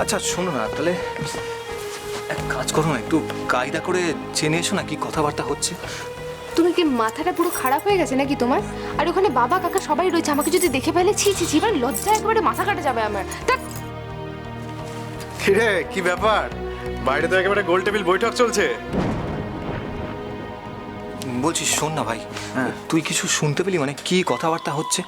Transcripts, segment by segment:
আচ্ছা শোনো না তাহলে এক কাজ করো না একটু কায়দা করে জেনে এসো না কি কথাবার্তা হচ্ছে। তুমি কি মাথাটা পুরো খারাপ হয়ে গেছে নাকি তোমার? আর ওখানে বাবা কাকা সবাই রয়েছে আমাকে যদি দেখে ফেলে ছি ছি ছি এবার লজ্জা একেবারে মাথা কাটা যাবে আমার। তা কিরে কি ব্যাপার? বাইরে তো একেবারে গোল টেবিল বৈঠক চলছে। বলছি শোন না ভাই। হ্যাঁ। তুই কিছু শুনতে পেলি? মানে কি কথাবার্তা হচ্ছে?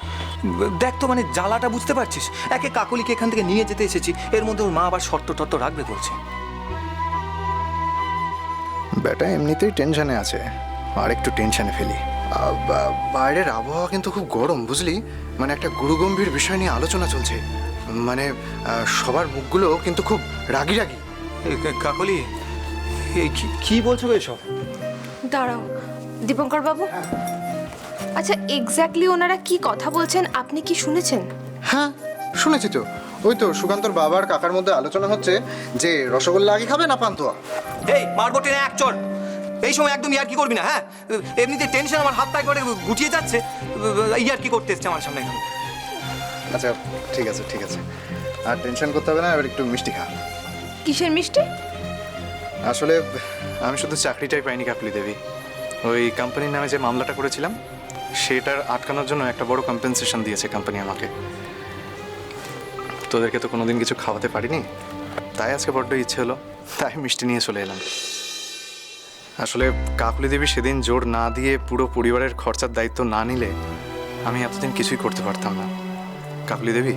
দেখ তো মানে জ্বালাটা বুঝতে পারছিস। একে কাকলিকে এখান থেকে নিয়ে যেতে এসেছি। এর মধ্যে ওর মা আবার শর্ত টর্ত রাখবে বলছে। বেটা এমনিতেই টেনশনে আছে। আর একটু টেনশনে ফেলি। বাইরের আবহাওয়া কিন্তু খুব গরম বুঝলি? মানে একটা গুরুগম্ভীর বিষয় নিয়ে আলোচনা চলছে। মানে সবার মুখগুলো কিন্তু খুব রাগি রাগি কাকলি এই কি- কি বলছো এসব? দাঁড়াও। দীপঙ্কর বাবু? আচ্ছা এক্স্যাক্টলি ওনারা কি কথা বলছেন আপনি কি শুনেছেন? হ্যাঁ শুনেছি তো। ওই তো সুকান্তর বাবার কাকার মধ্যে আলোচনা হচ্ছে যে রসগোল্লা আগে খাবে না পান্তুয়া? এই মারবো টেনে এক চড় এই সময় একদম ইয়ার কি করবি না হ্যাঁ? এমনিতে টেনশন আমার হাত পা করে গুটিয়ে যাচ্ছে। ইয়ার কি করতে এসছে আমার সামনে এখন? আচ্ছা ঠিক আছে ঠিক আছে। আর টেনশন করতে হবে না এবার একটু মিষ্টি খা। কিসের মিষ্টি? আসলে আমি শুধু চাকরিটাই পাইনি কাকলি দেবী। ওই কোম্পানির নামে যে মামলাটা করেছিলাম, সেটার আটকানোর জন্য একটা বড় কম্পেনসেশন দিয়েছে কোম্পানি আমাকে। তোদেরকে তো কোনোদিন কিছু খাওয়াতে পারিনি। তাই আজকে বড্ড ইচ্ছে হলো, তাই মিষ্টি নিয়ে চলে এলাম। আসলে কাকলি দেবী সেদিন জোর না দিয়ে পুরো পরিবারের খরচার দায়িত্ব না নিলে আমি এতদিন কিছুই করতে পারতাম না। কাকলি দেবী,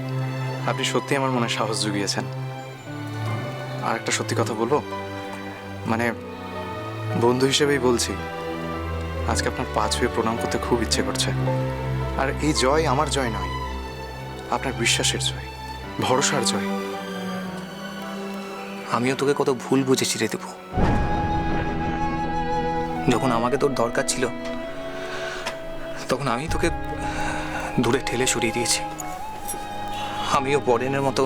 আপনি সত্যি আমার মনে সাহস জুগিয়েছেন। আর একটা সত্যি কথা বলব? মানে বন্ধু হিসেবেই বলছি আজকে আপনার পা ছুঁয়ে প্রণাম করতে খুব ইচ্ছে করছে। আর এই জয় আমার জয় নয় আপনার বিশ্বাসের জয় ভরসার জয়। আমিও তোকে কত ভুল বুঝেছি রে দেবো। যখন আমাকে তোর দরকার ছিল তখন আমি তোকে দূরে ঠেলে সরিয়ে দিয়েছি। আমিও বরেনের মতো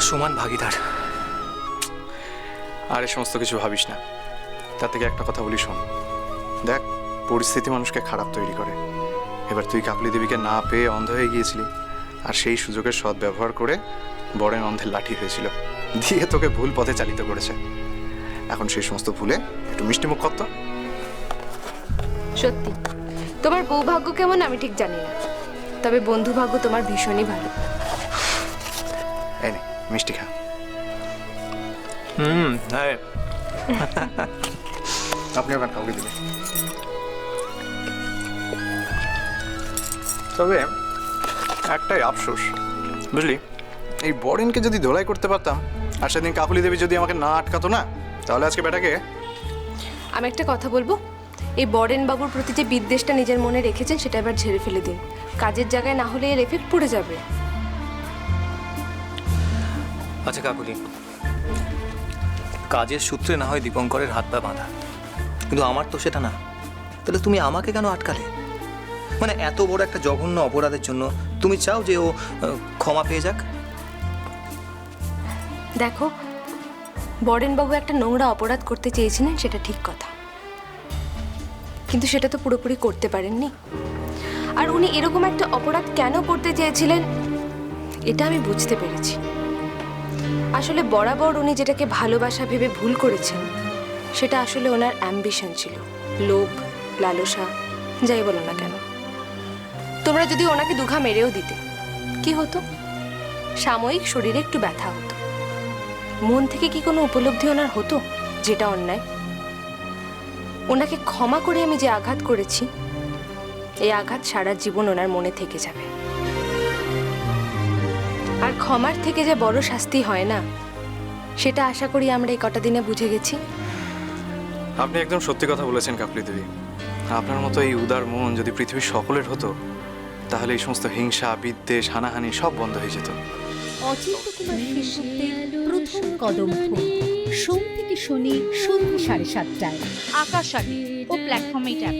সমান ভাগিদার। আর এ সমস্ত কিছু ভাবিস না। তার থেকে একটা কথা বলি শোন। দেখ পরিস্থিতি মানুষকে খারাপ তৈরি করে। এবার তুই কাকলি দেবীকে না পেয়ে অন্ধ হয়ে গিয়েছিলি আর সেই সুযোগের সৎ ব্যবহার করে বরেন অন্ধের লাঠি হয়েছিল দিয়ে তোকে ভুল পথে চালিত করেছে। এখন সেই সমস্ত ভুলে একটু মিষ্টি মুখ করতো সত্যি তোমার বউ ভাগ্য কেমন আমি ঠিক জানি না তবে বন্ধু ভাগ্য তোমার ভীষণই ভালো। এনে মিষ্টি খা। হুম হ্যাঁ আপনি ওখানে কাউকে দিবেন। তবে একটাই আফসোস বুঝলি? এই বরেনকে যদি ধোলাই করতে পারতাম আর সেদিন কাকুলি দেবী যদি আমাকে না আটকাতো না তাহলে আজকে বেটাকে? আমি একটা কথা বলব? এই বরেন বাবুর প্রতি যে বিদ্বেষটা নিজের মনে রেখেছেন সেটা এবার ঝেড়ে ফেলে দিন। কাজের জায়গায় না হলে এর এফেক্ট পড়ে যাবে। আচ্ছা কাকুলি কাজের সূত্রে না হয় দীপঙ্করের হাত পা বাঁধা। কিন্তু আমার তো সেটা না। তাহলে তুমি আমাকে কেন আটকালে? মানে এত বড় একটা জঘন্য অপরাধের জন্য তুমি চাও যে ও ক্ষমা পেয়ে যাক? দেখো, বরেনবাবু একটা নোংরা অপরাধ করতে চেয়েছিলেন, সেটা ঠিক কথা। কিন্তু সেটা তো পুরোপুরি করতে পারেননি। আর উনি এরকম একটা অপরাধ কেন করতে চেয়েছিলেন, এটা আমি বুঝতে পেরেছি। আসলে বরাবর উনি যেটাকে ভালোবাসা ভেবে ভুল করেছেন সেটা আসলে ওনার অ্যাম্বিশন ছিল। লোভ, লালসা, যাই বলো না কেন। তোমরা যদি ওনাকে দুঘা মেরেও দিতে, কি হতো? সাময়িক শরীরে একটু ব্যথা হতো। মন থেকে কি কোনো উপলব্ধি ওনার হতো, যেটা অন্যায়? ওনাকে ক্ষমা করে আমি যে আঘাত করেছি, এই আঘাত সারা জীবন ওনার মনে থেকে যাবে। আর ক্ষমার থেকে যে বড় শাস্তি হয় না, সেটা আশা করি আমরা এই কটা দিনে বুঝে গেছি। আপনি একদম সত্যি কথা বলেছেন, কাকুলি দেবী। আপনার মতো এই উদার মন যদি পৃথিবীর সকলের হতো, তাহলে এই সমস্ত হিংসা, বিদ্বেষ, হানাহানি সব বন্ধ হয়ে যেত। প্রথম কদম সোম থেকে শনি সন্ধ্যে সাড়ে সাতটায়। আকাশ আগে ও প্ল্যাটফর্মে ট্যাপ